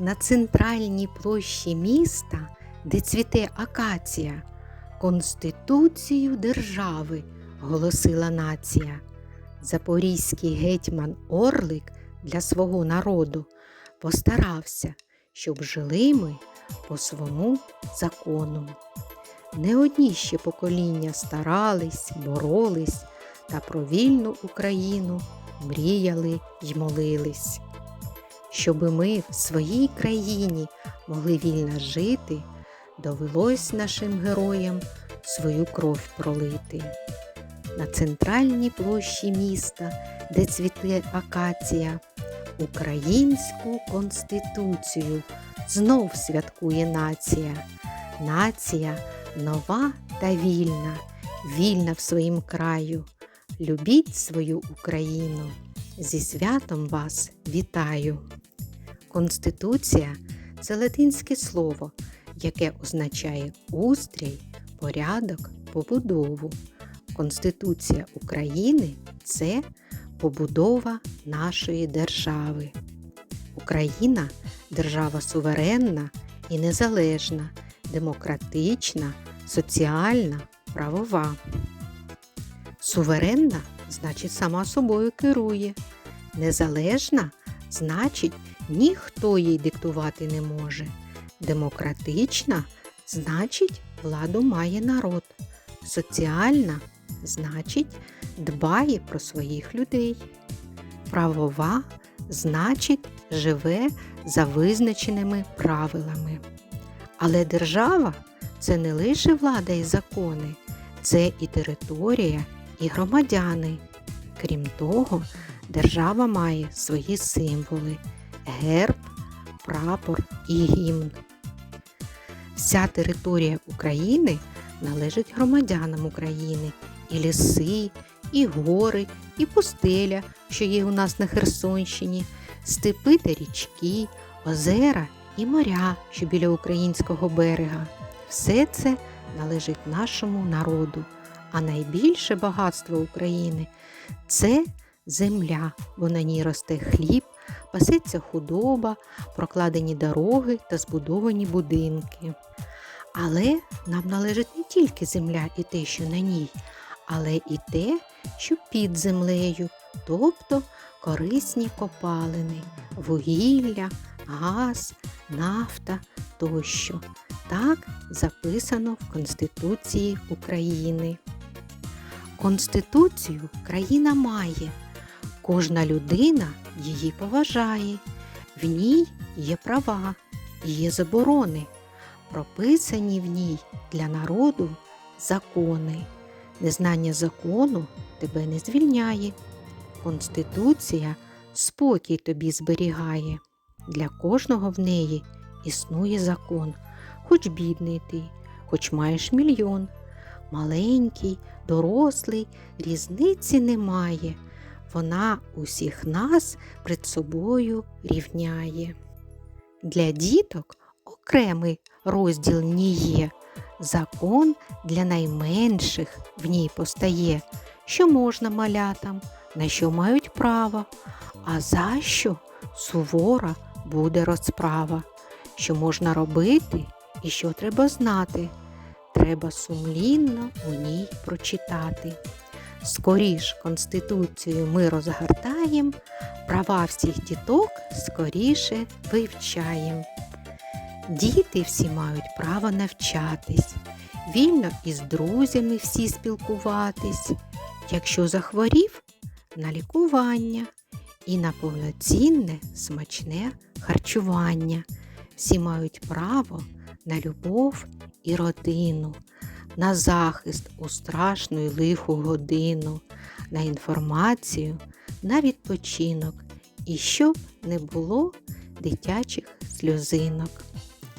На центральній площі міста, де цвіте акація, Конституцію держави голосила нація. Запорізький гетьман Орлик для свого народу постарався, щоб жили ми по свому закону. Не одні ще покоління старались, боролись та про вільну Україну мріяли й молились. Щоби ми в своїй країні могли вільно жити, довелось нашим героям свою кров пролити. На центральній площі міста, де цвіте акація, Українську конституцію знов святкує нація. Нація нова та вільна, вільна в своїм краю. Любіть свою Україну. Зі святом вас вітаю. Конституція це латинське слово, яке означає устрій, порядок, побудову. Конституція України це побудова нашої держави. Україна держава суверенна і незалежна, демократична, соціальна, правова. Суверенна значить сама собою керує. Незалежна значить ніхто їй диктувати не може. Демократична значить владу має народ. Соціальна значить дбає про своїх людей. Правова значить живе за визначеними правилами. Але держава це не лише влада і закони, це і територія, і громадяни. Крім того, держава має свої символи герб, прапор і гімн. Вся територія України належить громадянам України і ліси, і гори, і пустеля, що є у нас на Херсонщині, степи та річки, озера і моря, що біля українського берега. Все це належить нашому народу. А найбільше багатство України це земля, бо на ній росте хліб, пасеться худоба, прокладені дороги та збудовані будинки. Але нам належить не тільки земля і те, що на ній, але і те, що під землею, тобто корисні копалини, вугілля, газ, нафта тощо. Так записано в Конституції України. Конституцію країна має, кожна людина її поважає, в ній є права, є заборони, прописані в ній для народу закони. Незнання закону тебе не звільняє. Конституція спокій тобі зберігає. Для кожного в неї існує закон, хоч бідний ти, хоч маєш мільйон. Маленький, дорослий, різниці немає. Вона усіх нас пред собою рівняє. Для діток окремий розділ ні є. Закон для найменших в ній постає, що можна малятам, на що мають право, а за що сувора буде розправа, що можна робити і що треба знати. Треба сумлінно у ній прочитати. Скоріш Конституцію ми розгортаєм, права всіх діток скоріше вивчаєм. Діти всі мають право навчатись, вільно із друзями всі спілкуватись. Якщо захворів на лікування і на повноцінне смачне харчування. Всі мають право на любов і родину, на захист у страшну й лиху годину, на інформацію, на відпочинок і щоб не було дитячих сльозинок.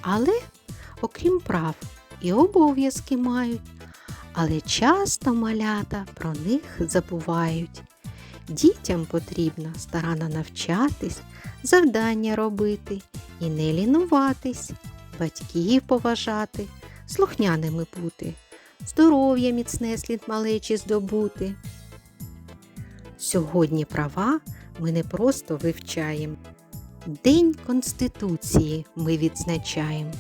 Але, окрім прав, і обов'язки мають, але часто малята про них забувають. Дітям потрібно старанно навчатись, завдання робити і не лінуватись, батьків поважати, слухняними бути, здоров'я міцне слід малечі здобути. Сьогодні права ми не просто вивчаємо, День Конституції ми відзначаємо.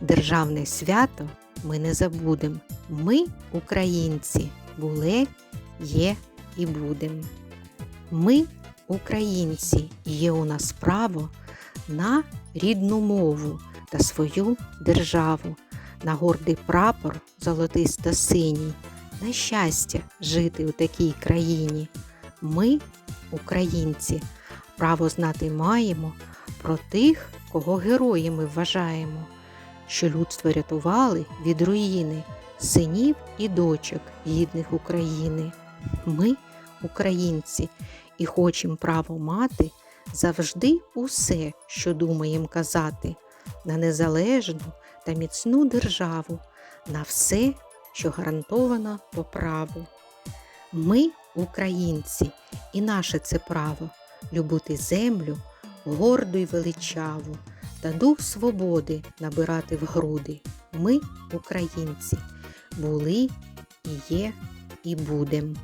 Державне свято ми не забудем. Ми, українці, були, є і будем. Ми, українці, є у нас право на рідну мову та свою державу, на гордий прапор золотисто-синій, на щастя жити у такій країні. Ми, українці, право знати маємо про тих, кого героями вважаємо, що людство рятували від руїни синів і дочок гідних України. Ми, українці, і хочемо право мати завжди усе, що думаєм казати, на незалежну та міцну державу, на все, що гарантовано по праву. Ми, українці, і наше це право любити землю горду й величаву та дух свободи набирати в груди. Ми, українці, були і є, і будем.